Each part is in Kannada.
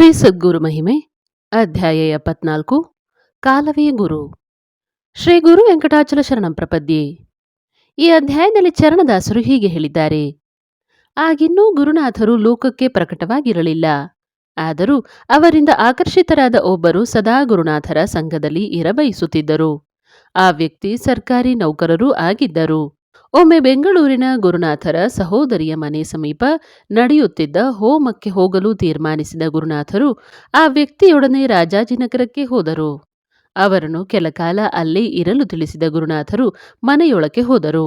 ಶ್ರೀ ಸದ್ಗುರು ಮಹಿಮೆ ಅಧ್ಯಾಯ ಎಪ್ಪತ್ನಾಲ್ಕು ಕಾಲವೇ ಗುರು. ಶ್ರೀ ಗುರು ವೆಂಕಟಾಚಲ ಶರಣಂ ಪ್ರಪದ್ಯೆ. ಈ ಅಧ್ಯಾಯದಲ್ಲಿ ಚರಣದಾಸರು ಹೀಗೆ ಹೇಳಿದ್ದಾರೆ. ಆಗಿನ್ನೂ ಗುರುನಾಥರು ಲೋಕಕ್ಕೆ ಪ್ರಕಟವಾಗಿರಲಿಲ್ಲ. ಆದರೂ ಅವರಿಂದ ಆಕರ್ಷಿತರಾದ ಒಬ್ಬರು ಸದಾ ಗುರುನಾಥರ ಸಂಘದಲ್ಲಿ ಇರಬಯಸುತ್ತಿದ್ದರು. ಆ ವ್ಯಕ್ತಿ ಸರ್ಕಾರಿ ನೌಕರರೂ ಆಗಿದ್ದರು. ಒಮ್ಮೆ ಬೆಂಗಳೂರಿನ ಗುರುನಾಥರ ಸಹೋದರಿಯ ಮನೆ ಸಮೀಪ ನಡೆಯುತ್ತಿದ್ದ ಹೋಮಕ್ಕೆ ಹೋಗಲು ತೀರ್ಮಾನಿಸಿದ ಗುರುನಾಥರು ಆ ವ್ಯಕ್ತಿಯೊಡನೆ ರಾಜಾಜಿನಗರಕ್ಕೆ ಹೋದರು. ಅವರನ್ನು ಕೆಲಕಾಲ ಅಲ್ಲೇ ಇರಲು ತಿಳಿಸಿದ ಗುರುನಾಥರು ಮನೆಯೊಳಕ್ಕೆ ಹೋದರು.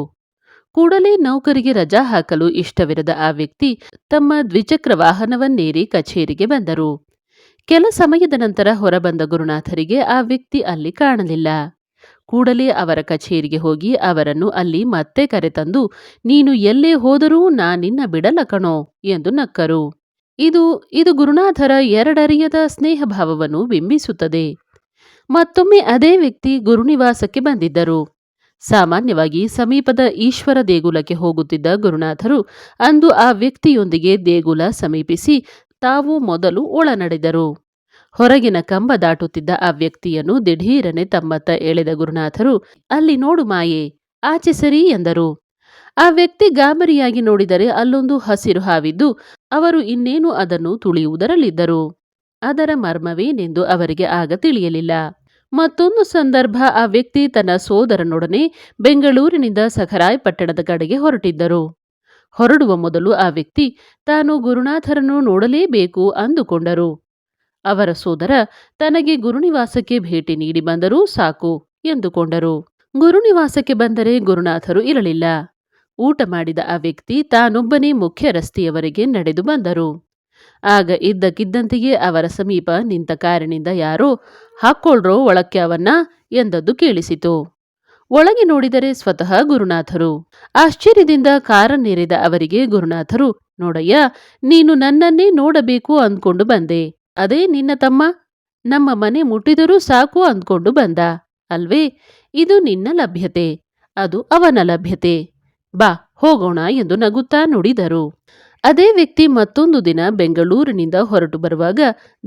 ಕೂಡಲೇ ನೌಕರಿಗೆ ರಜಾ ಹಾಕಲು ಇಷ್ಟವಿರದ ಆ ವ್ಯಕ್ತಿ ತಮ್ಮ ದ್ವಿಚಕ್ರ ವಾಹನವನ್ನೇರಿ ಕಚೇರಿಗೆ ಬಂದರು. ಕೆಲ ಸಮಯದ ನಂತರ ಹೊರಬಂದ ಗುರುನಾಥರಿಗೆ ಆ ವ್ಯಕ್ತಿ ಅಲ್ಲಿ ಕಾಣಲಿಲ್ಲ. ಕೂಡಲೇ ಅವರ ಕಚೇರಿಗೆ ಹೋಗಿ ಅವರನ್ನು ಅಲ್ಲಿ ಮತ್ತೆ ಕರೆತಂದು, ನೀನು ಎಲ್ಲೇ ಹೋದರೂ ನಾನಿನ್ನ ಬಿಡಲ ಕಣೋ ಎಂದು ನಕ್ಕರು. ಇದು ಇದು ಗುರುನಾಥರ ಎರಡರಿಯದ ಸ್ನೇಹ ಭಾವವನ್ನು ಬಿಂಬಿಸುತ್ತದೆ. ಮತ್ತೊಮ್ಮೆ ಅದೇ ವ್ಯಕ್ತಿ ಗುರುನಿವಾಸಕ್ಕೆ ಬಂದಿದ್ದರು. ಸಾಮಾನ್ಯವಾಗಿ ಸಮೀಪದ ಈಶ್ವರ ದೇಗುಲಕ್ಕೆ ಹೋಗುತ್ತಿದ್ದ ಗುರುನಾಥರು ಅಂದು ಆ ವ್ಯಕ್ತಿಯೊಂದಿಗೆ ದೇಗುಲ ಸಮೀಪಿಸಿ ತಾವು ಮೊದಲು ಒಳನಡೆದರು. ಹೊರಗಿನ ಕಂಬ ದಾಟುತ್ತಿದ್ದ ಆ ವ್ಯಕ್ತಿಯನ್ನು ದಿಢೀರನೆ ತಮ್ಮತ್ತ ಎಳೆದ ಗುರುನಾಥರು, ಅಲ್ಲಿ ನೋಡು ಮಾಯೆ, ಆಚೆ ಸರಿ ಎಂದರು. ಆ ವ್ಯಕ್ತಿ ಗಾಬರಿಯಾಗಿ ನೋಡಿದರೆ ಅಲ್ಲೊಂದು ಹಸಿರು ಹಾವಿದ್ದು, ಅವರು ಇನ್ನೇನು ಅದನ್ನು ತುಳಿಯುವುದರಲ್ಲಿದ್ದರು. ಅದರ ಮರ್ಮವೇನೆಂದು ಅವರಿಗೆ ಆಗ ತಿಳಿಯಲಿಲ್ಲ. ಮತ್ತೊಂದು ಸಂದರ್ಭ ಆ ವ್ಯಕ್ತಿ ತನ್ನ ಸೋದರನೊಡನೆ ಬೆಂಗಳೂರಿನಿಂದ ಸಖರಾಯ್ ಪಟ್ಟಣದ ಕಡೆಗೆ ಹೊರಟಿದ್ದರು. ಹೊರಡುವ ಮೊದಲು ಆ ವ್ಯಕ್ತಿ, ತಾನು ಗುರುನಾಥರನ್ನು ನೋಡಲೇಬೇಕು ಅಂದುಕೊಂಡರು. ಅವರ ಸೋದರ ತನಗೆ ಗುರುನಿವಾಸಕ್ಕೆ ಭೇಟಿ ನೀಡಿ ಬಂದರೂ ಸಾಕು ಎಂದುಕೊಂಡರು. ಗುರುನಿವಾಸಕ್ಕೆ ಬಂದರೆ ಗುರುನಾಥರು ಇರಲಿಲ್ಲ. ಊಟ ಮಾಡಿದ ಆ ವ್ಯಕ್ತಿ ತಾನೊಬ್ಬನೇ ಮುಖ್ಯ ರಸ್ತೆಯವರೆಗೆ ನಡೆದು ಬಂದರು. ಆಗ ಇದ್ದಕ್ಕಿದ್ದಂತೆಯೇ ಅವರ ಸಮೀಪ ನಿಂತ ಕಾರಿನಿಂದ ಯಾರೋ, ಹಾಕ್ಕೊಳ್ರೋ ಒಳಕ್ಕೆ ಎಂದದ್ದು ಕೇಳಿಸಿತು. ಒಳಗೆ ನೋಡಿದರೆ ಸ್ವತಃ ಗುರುನಾಥರು. ಆಶ್ಚರ್ಯದಿಂದ ಕಾರನ್ನೇರಿದ ಅವರಿಗೆ ಗುರುನಾಥರು, ನೋಡಯ್ಯ, ನೀನು ನನ್ನನ್ನೇ ನೋಡಬೇಕು ಅಂದ್ಕೊಂಡು ಬಂದೆ. ಅದೇ ನಿನ್ನ ತಮ್ಮ? ನಮ್ಮ ಮನೆ ಮುಟ್ಟಿದರೂ ಸಾಕು ಅಂದ್ಕೊಂಡು ಬಂದ. ಅಲ್ವೇ? ಇದು ನಿನ್ನ ಲಭ್ಯತೆ. ಅದು ಅವನ ಲಭ್ಯತೆ. ಬಾ, ಹೋಗೋಣ ಎಂದು ನಗುತ್ತಾ ನುಡಿದರು. ಅದೇ ವ್ಯಕ್ತಿ ಮತ್ತೊಂದು ದಿನ ಬೆಂಗಳೂರಿನಿಂದ ಹೊರಟು ಬರುವಾಗ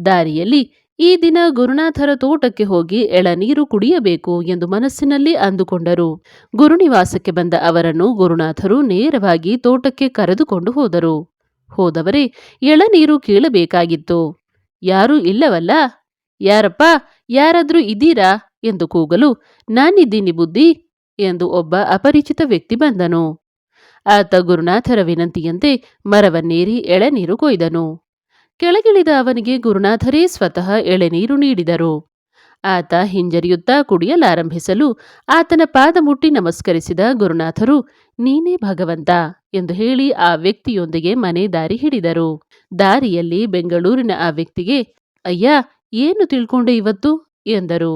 ದಾರಿಯಲ್ಲಿ, ಈ ದಿನ ಗುರುನಾಥರ ತೋಟಕ್ಕೆ ಹೋಗಿ ಎಳನೀರು ಕುಡಿಯಬೇಕು ಎಂದು ಮನಸ್ಸಿನಲ್ಲಿ ಅಂದುಕೊಂಡರು. ಗುರುನಿವಾಸಕ್ಕೆ ಬಂದ ಅವರನ್ನು ಗುರುನಾಥರು ನೇರವಾಗಿ ತೋಟಕ್ಕೆ ಕರೆದುಕೊಂಡು ಹೋದರು. ಹೋದವರೇ ಎಳನೀರು ಕೀಳಬೇಕಾಗಿತ್ತು. ಯಾರೂ ಇಲ್ಲವಲ್ಲ? ಯಾರಪ್ಪ, ಯಾರಾದ್ರೂ ಇದ್ದೀರಾ? ಎಂದು ಕೂಗಲು, ನಾನಿದ್ದೀನಿ ಬುದ್ಧಿ ಎಂದು ಒಬ್ಬ ಅಪರಿಚಿತ ವ್ಯಕ್ತಿ ಬಂದನು. ಆತ ಗುರುನಾಥರ ವಿನಂತಿಯಂತೆ ಮರವನ್ನೇರಿ ಎಳೆನೀರು ಕೊಯ್ದನು. ಕೆಳಗಿಳಿದ ಅವನಿಗೆ ಗುರುನಾಥರೇ ಸ್ವತಃ ಎಳೆನೀರು ನೀಡಿದರು. ಆತ ಹಿಂಜರಿಯುತ್ತಾ ಕುಡಿಯಲಾರಂಭಿಸಲು ಆತನ ಪಾದ ಮುಟ್ಟಿ ನಮಸ್ಕರಿಸಿದ ಗುರುನಾಥರು, ನೀನೇ ಭಗವಂತ ಎಂದು ಹೇಳಿ ಆ ವ್ಯಕ್ತಿಯೊಂದಿಗೆ ಮನೆ ದಾರಿ ಹಿಡಿದರು. ದಾರಿಯಲ್ಲಿ ಬೆಂಗಳೂರಿನ ಆ ವ್ಯಕ್ತಿಗೆ, ಅಯ್ಯ, ಏನು ತಿಳ್ಕೊಂಡೆ ಇವತ್ತು? ಎಂದರು.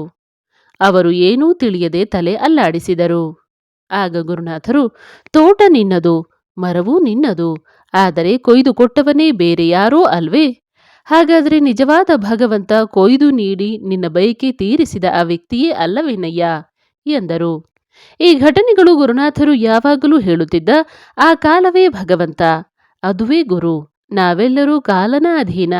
ಅವರು ಏನೂ ತಿಳಿಯದೆ ತಲೆ ಅಲ್ಲಾಡಿಸಿದರು. ಆಗ ಗುರುನಾಥರು, ತೋಟ ನಿನ್ನದು, ಮರವೂ ನಿನ್ನದು, ಆದರೆ ಕೊಯ್ದು ಕೊಟ್ಟವನೇ ಬೇರೆ ಯಾರೋ ಅಲ್ವೇ? ಹಾಗಾದರೆ ನಿಜವಾದ ಭಗವಂತ ಕೊಯ್ದು ನೀಡಿ ನಿನ್ನ ಬಯಕೆ ತೀರಿಸಿದ ಆ ವ್ಯಕ್ತಿಯೇ ಅಲ್ಲವೇನಯ್ಯ? ಎಂದರು. ಈ ಘಟನೆಗಳು ಗುರುನಾಥರು ಯಾವಾಗಲೂ ಹೇಳುತ್ತಿದ್ದ ಆ ಕಾಲವೇ ಭಗವಂತ. ಅದುವೇ ಗುರು. ನಾವೆಲ್ಲರೂ ಕಾಲನ ಅಧೀನ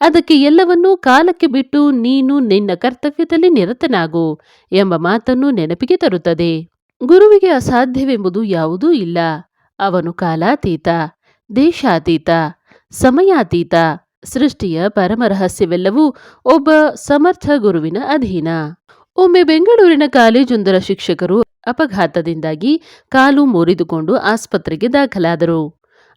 ಅದಕ್ಕೆ ಎಲ್ಲವನ್ನೂ ಕಾಲಕ್ಕೆ ಬಿಟ್ಟು ನೀನು ನಿನ್ನ ಕರ್ತವ್ಯದಲ್ಲಿ ನಿರತನಾಗು ಎಂಬ ಮಾತನ್ನು ನೆನಪಿಗೆ ತರುತ್ತದೆ. ಗುರುವಿಗೆ ಅಸಾಧ್ಯವೆಂಬುದು ಯಾವುದೂ ಇಲ್ಲ. ಅವನು ಕಾಲಾತೀತ, ದೇಶಾತೀತ, ಸಮಯಾತೀತ ಸೃಷ್ಟಿಯ ಪರಮರಹಸ್ಯವೆಲ್ಲವೂ ಒಬ್ಬ ಸಮರ್ಥ ಗುರುವಿನ ಅಧೀನ. ಒಮ್ಮೆ ಬೆಂಗಳೂರಿನ ಕಾಲೇಜೊಂದರ ಶಿಕ್ಷಕರು ಅಪಘಾತದಿಂದಾಗಿ ಕಾಲು ಮುರಿದುಕೊಂಡು ಆಸ್ಪತ್ರೆಗೆ ದಾಖಲಾದರು.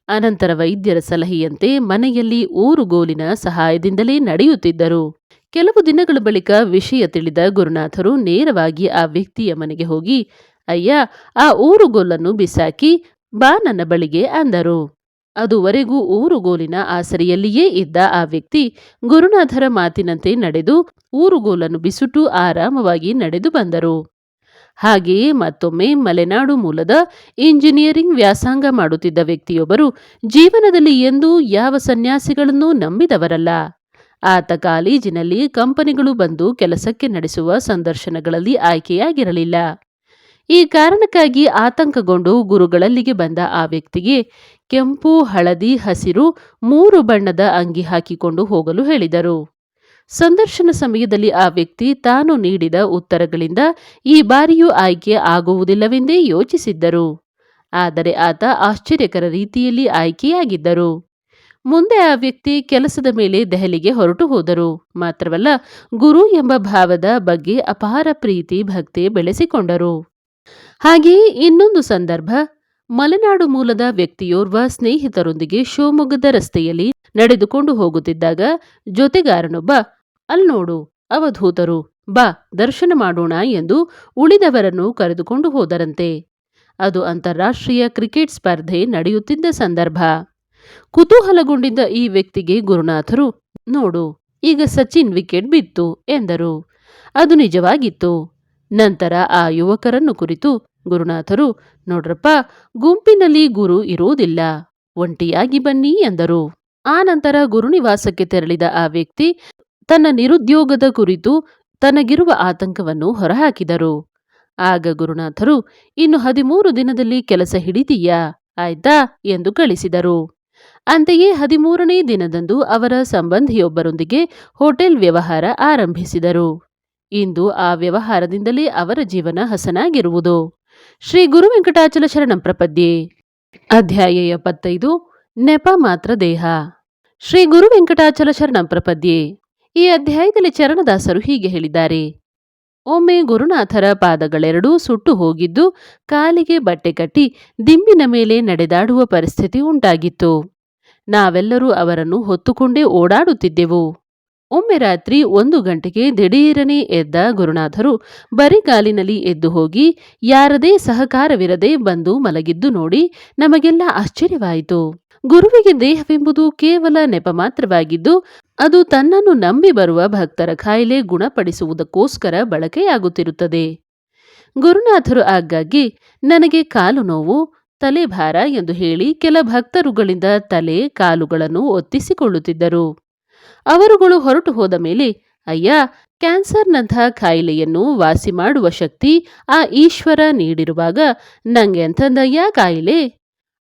ಅನಂತರ ವೈದ್ಯರ ಸಲಹೆಯಂತೆ ಮನೆಯಲ್ಲಿ ಊರುಗೋಲಿನ ಸಹಾಯದಿಂದಲೇ ನಡೆಯುತ್ತಿದ್ದರು. ಕೆಲವು ದಿನಗಳ ಬಳಿಕ ವಿಷಯ ತಿಳಿದ ಗುರುನಾಥರು ನೇರವಾಗಿ ಆ ವ್ಯಕ್ತಿಯ ಮನೆಗೆ ಹೋಗಿ, ಅಯ್ಯ, ಆ ಊರುಗೋಲನ್ನು ಬಿಸಾಕಿ ಬಾ ನನ್ನ ಬಳಿಗೆ ಅಂದರು. ಅದುವರೆಗೂ ಊರುಗೋಲಿನ ಆಸರೆಯಲ್ಲಿಯೇ ಇದ್ದ ಆ ವ್ಯಕ್ತಿ ಗುರುನಾಥರ ಮಾತಿನಂತೆ ನಡೆದು ಊರುಗೋಲನ್ನು ಬಿಸುಟು ಆರಾಮವಾಗಿ ನಡೆದು ಬಂದರು. ಹಾಗೆಯೇ ಮತ್ತೊಮ್ಮೆ ಮಲೆನಾಡು ಮೂಲದ ಇಂಜಿನಿಯರಿಂಗ್ ವ್ಯಾಸಂಗ ಮಾಡುತ್ತಿದ್ದ ವ್ಯಕ್ತಿಯೊಬ್ಬರು ಜೀವನದಲ್ಲಿ ಎಂದೂ ಯಾವ ಸನ್ಯಾಸಿಗಳನ್ನೂ ನಂಬಿದವರಲ್ಲ. ಆತ ಕಾಲೇಜಿನಲ್ಲಿ ಕಂಪನಿಗಳು ಬಂದು ಕೆಲಸಕ್ಕೆ ನಡೆಸುವ ಸಂದರ್ಶನಗಳಲ್ಲಿ ಆಯ್ಕೆಯಾಗಿರಲಿಲ್ಲ. ಈ ಕಾರಣಕ್ಕಾಗಿ ಆತಂಕಗೊಂಡು ಗುರುಗಳಲ್ಲಿಗೆ ಬಂದ ಆ ವ್ಯಕ್ತಿಗೆ ಕೆಂಪು, ಹಳದಿ, ಹಸಿರು ಮೂರು ಬಣ್ಣದ ಅಂಗಿ ಹಾಕಿಕೊಂಡು ಹೋಗಲು ಹೇಳಿದರು. ಸಂದರ್ಶನ ಸಮಯದಲ್ಲಿ ಆ ವ್ಯಕ್ತಿ ತಾನು ನೀಡಿದ ಉತ್ತರಗಳಿಂದ ಈ ಬಾರಿಯೂ ಆಯ್ಕೆ ಆಗುವುದಿಲ್ಲವೆಂದೇ ಯೋಚಿಸಿದ್ದರು. ಆದರೆ ಆತ ಆಶ್ಚರ್ಯಕರ ರೀತಿಯಲ್ಲಿ ಆಯ್ಕೆಯಾಗಿದ್ದರು. ಮುಂದೆ ಆ ವ್ಯಕ್ತಿ ಕೆಲಸದ ಮೇಲೆ ದೆಹಲಿಗೆ ಹೊರಟು ಹೋದರು. ಮಾತ್ರವಲ್ಲ, ಗುರು ಎಂಬ ಭಾವದ ಬಗ್ಗೆ ಅಪಾರ ಪ್ರೀತಿ, ಭಕ್ತಿ ಬೆಳೆಸಿಕೊಂಡರು. ಹಾಗೆಯೇ ಇನ್ನೊಂದು ಸಂದರ್ಭ ಮಲೆನಾಡು ಮೂಲದ ವ್ಯಕ್ತಿಯೋರ್ವ ಸ್ನೇಹಿತರೊಂದಿಗೆ ಶಿವಮೊಗ್ಗದ ರಸ್ತೆಯಲ್ಲಿ ನಡೆದುಕೊಂಡು ಹೋಗುತ್ತಿದ್ದಾಗ ಜೊತೆಗಾರನೊಬ್ಬ ಅಲ್ನೋಡು ಅವಧೂತರು, ಬಾ, ದರ್ಶನ ಮಾಡೋಣ ಎಂದು ಉಳಿದವರನ್ನು ಕರೆದುಕೊಂಡು ಹೋದರಂತೆ. ಅದು ಅಂತಾರಾಷ್ಟ್ರೀಯ ಕ್ರಿಕೆಟ್ ಸ್ಪರ್ಧೆ ನಡೆಯುತ್ತಿದ್ದ ಸಂದರ್ಭ. ಕುತೂಹಲಗೊಂಡಿದ್ದ ಈ ವ್ಯಕ್ತಿಗೆ ಗುರುನಾಥರು, ನೋಡು, ಈಗ ಸಚಿನ್ ವಿಕೆಟ್ ಬಿತ್ತು ಎಂದರು. ಅದು ನಿಜವಾಗಿತ್ತು. ನಂತರ ಆ ಯುವಕರನ್ನು ಕುರಿತು ಗುರುನಾಥರು ನೋಡ್ರಪ್ಪ, ಗುಂಪಿನಲ್ಲಿ ಗುರು ಇರುವುದಿಲ್ಲ. ಒಂಟಿಯಾಗಿ ಬನ್ನಿ ಎಂದರು. ಆ ನಂತರ ಗುರುನಿವಾಸಕ್ಕೆ ತೆರಳಿದ ಆ ವ್ಯಕ್ತಿ ತನ್ನ ನಿರುದ್ಯೋಗದ ಕುರಿತು ತನಗಿರುವ ಆತಂಕವನ್ನು ಹೊರಹಾಕಿದರು. ಆಗ ಗುರುನಾಥರು, ಇನ್ನು ಹದಿಮೂರು ದಿನದಲ್ಲಿ ಕೆಲಸ ಹಿಡಿದೀಯಾ ಆಯ್ತಾ? ಎಂದು ಕಳಿಸಿದರು. ಅಂತೆಯೇ ಹದಿಮೂರನೇ ದಿನದಂದು ಅವರ ಸಂಬಂಧಿಯೊಬ್ಬರೊಂದಿಗೆ ಹೋಟೆಲ್ ವ್ಯವಹಾರ ಆರಂಭಿಸಿದರು. ಇಂದು ಆ ವ್ಯವಹಾರದಿಂದಲೇ ಅವರ ಜೀವನ ಹಸನಾಗಿರುವುದು. ಶ್ರೀ ಗುರು ವೆಂಕಟಾಚಲ ಶರಣಂ ಪ್ರಪದ್ಯೆ. ಅಧ್ಯಾಯ ಎಪ್ಪತ್ತೈದು, ನೆಪ ಮಾತ್ರ ದೇಹ. ಶ್ರೀ ಗುರು ವೆಂಕಟಾಚಲ ಶರಣಂ ಪ್ರಪದ್ಯೆ. ಈ ಅಧ್ಯಾಯದಲ್ಲಿ ಚರಣದಾಸರು ಹೀಗೆ ಹೇಳಿದ್ದಾರೆ. ಒಮ್ಮೆ ಗುರುನಾಥರ ಪಾದಗಳೆರಡೂ ಸುಟ್ಟು ಹೋಗಿದ್ದು ಕಾಲಿಗೆ ಬಟ್ಟೆ ಕಟ್ಟಿ ದಿಂಬಿನ ಮೇಲೆ ನಡೆದಾಡುವ ಪರಿಸ್ಥಿತಿ ಉಂಟಾಗಿತ್ತು. ನಾವೆಲ್ಲರೂ ಅವರನ್ನು ಹೊತ್ತುಕೊಂಡೇ ಓಡಾಡುತ್ತಿದ್ದೆವು. ಒಮ್ಮೆ ರಾತ್ರಿ ಒಂದು ಗಂಟೆಗೆ ದಿಢೀರನೆ ಎದ್ದ ಗುರುನಾಥರು ಬರಿಗಾಲಿನಲ್ಲಿ ಎದ್ದು ಹೋಗಿ, ಯಾರದೇ ಸಹಕಾರವಿರದೆ ಬಂದು ಮಲಗಿದ್ದು ನೋಡಿ ನಮಗೆಲ್ಲ ಆಶ್ಚರ್ಯವಾಯಿತು. ಗುರುವಿಗೆ ದೇಹವೆಂಬುದು ಕೇವಲ ನೆಪ ಮಾತ್ರವಾಗಿದ್ದು, ಅದು ತನ್ನನ್ನು ನಂಬಿ ಬರುವ ಭಕ್ತರ ಕಾಯಿಲೆ ಗುಣಪಡಿಸುವುದಕ್ಕೋಸ್ಕರ ಬಳಕೆಯಾಗುತ್ತಿರುತ್ತದೆ. ಗುರುನಾಥರು ಆಗಾಗ್ಗೆ, ನನಗೆ ಕಾಲು ನೋವು ತಲೆಭಾರ ಎಂದು ಹೇಳಿ ಕೆಲ ಭಕ್ತರುಗಳಿಂದ ತಲೆ ಕಾಲುಗಳನ್ನು ಒತ್ತಿಸಿಕೊಳ್ಳುತ್ತಿದ್ದರು. ಅವರುಗಳು ಹೊರಟು ಹೋದ ಮೇಲೆ, ಅಯ್ಯ, ಕ್ಯಾನ್ಸರ್ನಂಥ ಕಾಯಿಲೆಯನ್ನು ವಾಸಿ ಮಾಡುವ ಶಕ್ತಿ ಆ ಈಶ್ವರ ನೀಡಿರುವಾಗ ನಂಗೆಂಥದ್ದಯ್ಯ ಕಾಯಿಲೆ?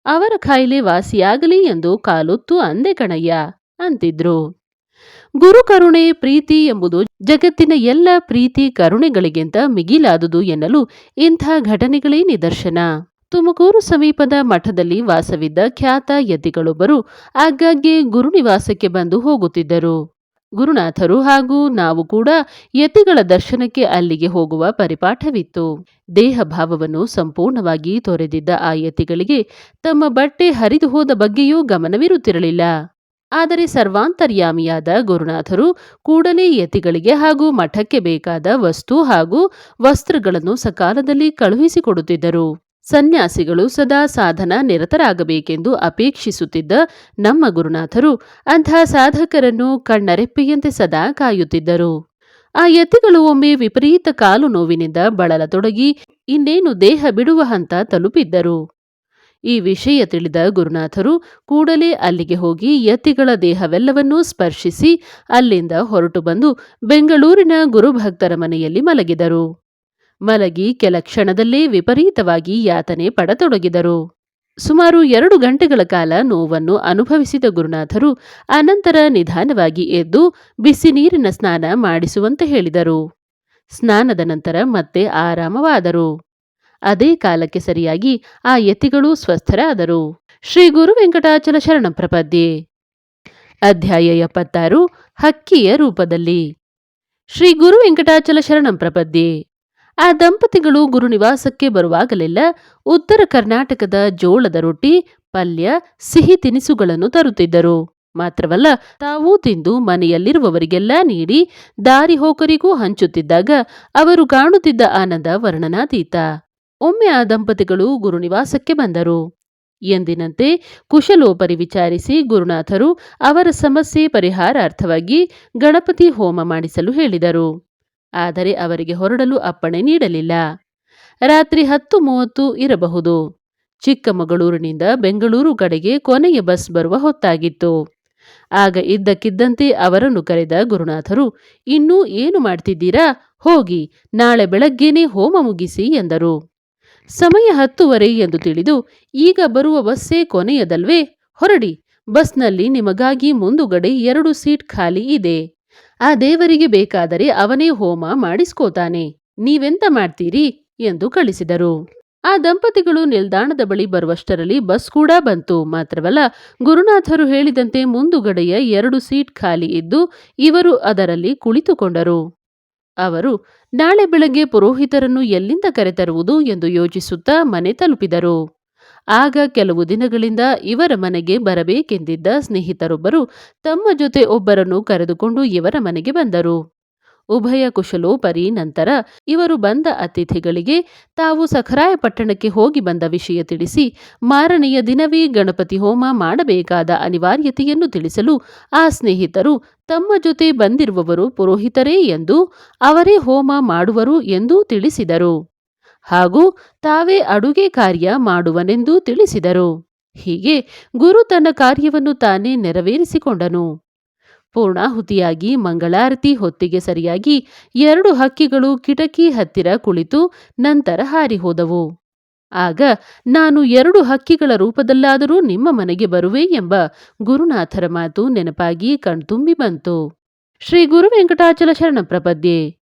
ಅವರ ಕಾಯಿಲೆ ವಾಸಿಯಾಗಲಿ ಎಂದು ಕಾಲೊತ್ತು ಅಂದೆ ಕಣಯ್ಯ, ಅಂತಿದ್ರು. ಗುರು ಕರುಣೆ, ಪ್ರೀತಿ ಎಂಬುದು ಜಗತ್ತಿನ ಎಲ್ಲ ಪ್ರೀತಿ ಕರುಣೆಗಳಿಗಿಂತ ಮಿಗಿಲಾದುದು ಎನ್ನಲು ಇಂಥ ಘಟನೆಗಳೇ ನಿದರ್ಶನ. ತುಮಕೂರು ಸಮೀಪದ ಮಠದಲ್ಲಿ ವಾಸವಿದ್ದ ಖ್ಯಾತ ಯತಿಗಳೊಬ್ಬರು ಆಗಾಗ್ಗೆ ಗುರುನಿವಾಸಕ್ಕೆ ಬಂದು ಹೋಗುತ್ತಿದ್ದರು. ಗುರುನಾಥರು ಹಾಗೂ ನಾವು ಕೂಡ ಯತಿಗಳ ದರ್ಶನಕ್ಕೆ ಅಲ್ಲಿಗೆ ಹೋಗುವ ಪರಿಪಾಠವಿತ್ತು. ದೇಹ ಭಾವವನ್ನು ಸಂಪೂರ್ಣವಾಗಿ ತೊರೆದಿದ್ದ ಆ ಯತಿಗಳಿಗೆ ತಮ್ಮ ಬಟ್ಟೆ ಹರಿದು ಹೋದ ಬಗ್ಗೆಯೂ ಗಮನವಿರುತ್ತಿರಲಿಲ್ಲ. ಆದರೆ ಸರ್ವಾಂತರ್ಯಾಮಿಯಾದ ಗುರುನಾಥರು ಕೂಡಲೇ ಯತಿಗಳಿಗೆ ಹಾಗೂ ಮಠಕ್ಕೆ ಬೇಕಾದ ವಸ್ತು ಹಾಗೂ ವಸ್ತ್ರಗಳನ್ನು ಸಕಾಲದಲ್ಲಿ ಕಳುಹಿಸಿಕೊಡುತ್ತಿದ್ದರು. ಸನ್ಯಾಸಿಗಳು ಸದಾ ಸಾಧನ ನಿರತರಾಗಬೇಕೆಂದು ಅಪೇಕ್ಷಿಸುತ್ತಿದ್ದ ನಮ್ಮ ಗುರುನಾಥರು ಅಂಥ ಸಾಧಕರನ್ನು ಕಣ್ಣರೆಪ್ಪೆಯಂತೆ ಸದಾ ಕಾಯುತ್ತಿದ್ದರು. ಆ ಯತಿಗಳು ಒಮ್ಮೆ ವಿಪರೀತ ಕಾಲು ನೋವಿನಿಂದ ಬಳಲತೊಡಗಿ ಇನ್ನೇನು ದೇಹ ಬಿಡುವ ಹಂತ ತಲುಪಿದ್ದರು. ಈ ವಿಷಯ ತಿಳಿದ ಗುರುನಾಥರು ಕೂಡಲೇ ಅಲ್ಲಿಗೆ ಹೋಗಿ ಯತಿಗಳ ದೇಹವೆಲ್ಲವನ್ನೂ ಸ್ಪರ್ಶಿಸಿ ಅಲ್ಲಿಂದ ಹೊರಟು ಬಂದು ಬೆಂಗಳೂರಿನ ಗುರುಭಕ್ತರ ಮನೆಯಲ್ಲಿ ಮಲಗಿದರು. ಮಲಗಿ ಕೆಲ ಕ್ಷಣದಲ್ಲೇ ವಿಪರೀತವಾಗಿ ಯಾತನೆ ಪಡತೊಡಗಿದರು. ಸುಮಾರು ಎರಡು ಗಂಟೆಗಳ ಕಾಲ ನೋವನ್ನು ಅನುಭವಿಸಿದ ಗುರುನಾಥರು ಅನಂತರ ನಿಧಾನವಾಗಿ ಎದ್ದು ಬಿಸಿ ನೀರಿನ ಸ್ನಾನ ಮಾಡಿಸುವಂತೆ ಹೇಳಿದರು. ಸ್ನಾನದ ನಂತರ ಮತ್ತೆ ಆರಾಮವಾದರು. ಅದೇ ಕಾಲಕ್ಕೆ ಸರಿಯಾಗಿ ಆ ಯತಿಗಳು ಸ್ವಸ್ಥರಾದರು. ಶ್ರೀ ಗುರು ವೆಂಕಟಾಚಲ ಶರಣ ಪ್ರಪದ್ಯೆ. ಅಧ್ಯಾಯ ಎಪ್ಪತ್ತಾರು ಹಕ್ಕಿಯ ರೂಪದಲ್ಲಿ. ಶ್ರೀ ಗುರು ವೆಂಕಟಾಚಲ ಶರಣಂ ಪ್ರಪದ್ಯೆ. ಆ ದಂಪತಿಗಳು ಗುರುನಿವಾಸಕ್ಕೆ ಬರುವಾಗಲೆಲ್ಲ ಉತ್ತರ ಕರ್ನಾಟಕದ ಜೋಳದ ರೊಟ್ಟಿ, ಪಲ್ಯ, ಸಿಹಿ ತಿನಿಸುಗಳನ್ನು ತರುತ್ತಿದ್ದರು. ಮಾತ್ರವಲ್ಲ, ತಾವೂ ತಿಂದು ಮನೆಯಲ್ಲಿರುವವರಿಗೆಲ್ಲ ನೀಡಿ ದಾರಿ ಹೋಕರಿಗೂ ಹಂಚುತ್ತಿದ್ದಾಗ ಅವರು ಕಾಣುತ್ತಿದ್ದ ಆನಂದ ವರ್ಣನಾತೀತ. ಒಮ್ಮೆ ಆ ದಂಪತಿಗಳು ಗುರುನಿವಾಸಕ್ಕೆ ಬಂದರು. ಎಂದಿನಂತೆ ಕುಶಲೋಪರಿ ವಿಚಾರಿಸಿ ಗುರುನಾಥರು ಅವರ ಸಮಸ್ಯೆ ಪರಿಹಾರಾರ್ಥವಾಗಿ ಗಣಪತಿ ಹೋಮ ಮಾಡಿಸಲು ಹೇಳಿದರು. ಆದರೆ ಅವರಿಗೆ ಹೊರಡಲು ಅಪ್ಪಣೆ ನೀಡಲಿಲ್ಲ. ರಾತ್ರಿ ಹತ್ತು ಮೂವತ್ತು ಇರಬಹುದು. ಚಿಕ್ಕಮಗಳೂರಿನಿಂದ ಬೆಂಗಳೂರು ಕಡೆಗೆ ಕೊನೆಯ ಬಸ್ ಬರುವ ಹೊತ್ತಾಗಿತ್ತು. ಆಗ ಇದ್ದಕ್ಕಿದ್ದಂತೆ ಅವರನ್ನು ಕರೆದ ಗುರುನಾಥರು, ಇನ್ನೂ ಏನು ಮಾಡ್ತಿದ್ದೀರಾ? ಹೋಗಿ, ನಾಳೆ ಬೆಳಗ್ಗೆನೇ ಹೋಮ ಮುಗಿಸಿ ಎಂದರು. ಸಮಯ ಹತ್ತುವರೆ ಎಂದು ತಿಳಿದು, ಈಗ ಬರುವ ಬಸ್ಸೇ ಕೊನೆಯದಲ್ವೇ? ಹೊರಡಿ, ಬಸ್ನಲ್ಲಿ ನಿಮಗಾಗಿ ಮುಂದುಗಡೆ ಎರಡು ಸೀಟ್ ಖಾಲಿ ಇದೆ. ಆ ದೇವರಿಗೆ ಬೇಕಾದರೆ ಅವನೇ ಹೋಮ ಮಾಡಿಸ್ಕೋತಾನೆ. ನೀವೆಂತ ಮಾಡ್ತೀರಿ? ಎಂದು ಕಳಿಸಿದರು. ಆ ದಂಪತಿಗಳು ನಿಲ್ದಾಣದ ಬಳಿ ಬರುವಷ್ಟರಲ್ಲಿ ಬಸ್ ಕೂಡ ಬಂತು. ಮಾತ್ರವಲ್ಲ, ಗುರುನಾಥರು ಹೇಳಿದಂತೆ ಮುಂದುಗಡೆಯ ಎರಡು ಸೀಟ್ ಖಾಲಿ ಇದ್ದು, ಇವರು ಅದರಲ್ಲಿ ಕುಳಿತುಕೊಂಡರು. ಅವರು, ನಾಳೆ ಬೆಳಗ್ಗೆ ಪುರೋಹಿತರನ್ನು ಎಲ್ಲಿಂದ ಕರೆತರುವುದು ಎಂದು ಯೋಚಿಸುತ್ತಾ ಮನೆ ತಲುಪಿದರು. ಆಗ ಕೆಲವು ದಿನಗಳಿಂದ ಇವರ ಮನೆಗೆ ಬರಬೇಕೆಂದಿದ್ದ ಸ್ನೇಹಿತರೊಬ್ಬರು ತಮ್ಮ ಜೊತೆ ಒಬ್ಬರನ್ನು ಕರೆದುಕೊಂಡು ಇವರ ಮನೆಗೆ ಬಂದರು. ಉಭಯ ಕುಶಲೋಪರಿ ನಂತರ ಇವರು ಬಂದ ಅತಿಥಿಗಳಿಗೆ ತಾವು ಸಖರಾಯ ಪಟ್ಟಣಕ್ಕೆ ಹೋಗಿ ಬಂದ ವಿಷಯ ತಿಳಿಸಿ ಮಾರನೆಯ ದಿನವೇ ಗಣಪತಿ ಹೋಮ ಮಾಡಬೇಕಾದ ಅನಿವಾರ್ಯತೆಯನ್ನು ತಿಳಿಸಲು ಆ ಸ್ನೇಹಿತರು ತಮ್ಮ ಜೊತೆ ಬಂದಿರುವವರು ಪುರೋಹಿತರೇ ಎಂದು ಅವರೇ ಹೋಮ ಮಾಡುವರು ಎಂದೂ ತಿಳಿಸಿದರು. ಹಾಗೂ ತಾವೇ ಅಡುಗೆ ಕಾರ್ಯ ಮಾಡುವನೆಂದು ತಿಳಿಸಿದರು. ಹೀಗೆ ಗುರು ತನ್ನ ಕಾರ್ಯವನ್ನು ತಾನೇ ನೆರವೇರಿಸಿಕೊಂಡನು. ಪೂರ್ಣಾಹುತಿಯಾಗಿ ಮಂಗಳಾರತಿ ಹೊತ್ತಿಗೆ ಸರಿಯಾಗಿ ಎರಡು ಹಕ್ಕಿಗಳು ಕಿಟಕಿ ಹತ್ತಿರ ಕುಳಿತು ನಂತರ ಹಾರಿಹೋದವು. ಆಗ ನಾನು ಎರಡು ಹಕ್ಕಿಗಳ ರೂಪದಲ್ಲಾದರೂ ನಿಮ್ಮ ಮನೆಗೆ ಬರುವೆ ಎಂಬ ಗುರುನಾಥರ ಮಾತು ನೆನಪಾಗಿ ಕಣ್ತುಂಬಿ ಬಂತು. ಶ್ರೀ ಗುರು ವೆಂಕಟಾಚಲ ಶರಣ ಪ್ರಪದ್ಯೆ.